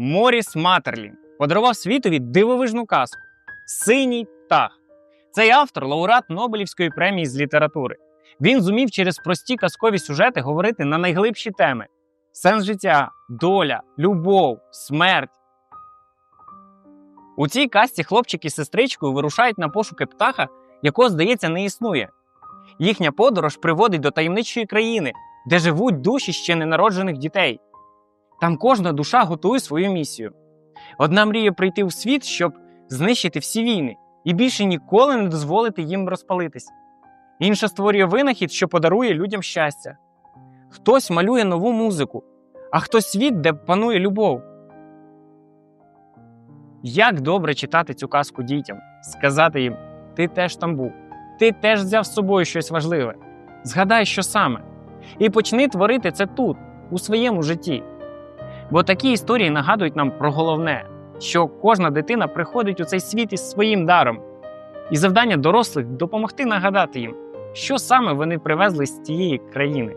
Моріс Матерлін подарував світові дивовижну казку Синій птах. Цей автор лауреат Нобелівської премії з літератури. Він зумів через прості казкові сюжети говорити на найглибші теми: сенс життя, доля, любов, смерть. У цій казці хлопчик із сестричкою вирушають на пошуки птаха, якого, здається, не існує. Їхня подорож приводить до таємничої країни, де живуть душі ще ненароджених дітей. Там кожна душа готує свою місію. Одна мріє прийти в світ, щоб знищити всі війни і більше ніколи не дозволити їм розпалитись. Інша створює винахід, що подарує людям щастя. Хтось малює нову музику, а хтось світ, де панує любов. Як добре читати цю казку дітям, сказати їм: ти теж там був, ти теж взяв з собою щось важливе. Згадай, що саме. І почни творити це тут, у своєму житті. Бо такі історії нагадують нам про головне, що кожна дитина приходить у цей світ із своїм даром, і завдання дорослих допомогти нагадати їм, що саме вони привезли з тієї країни.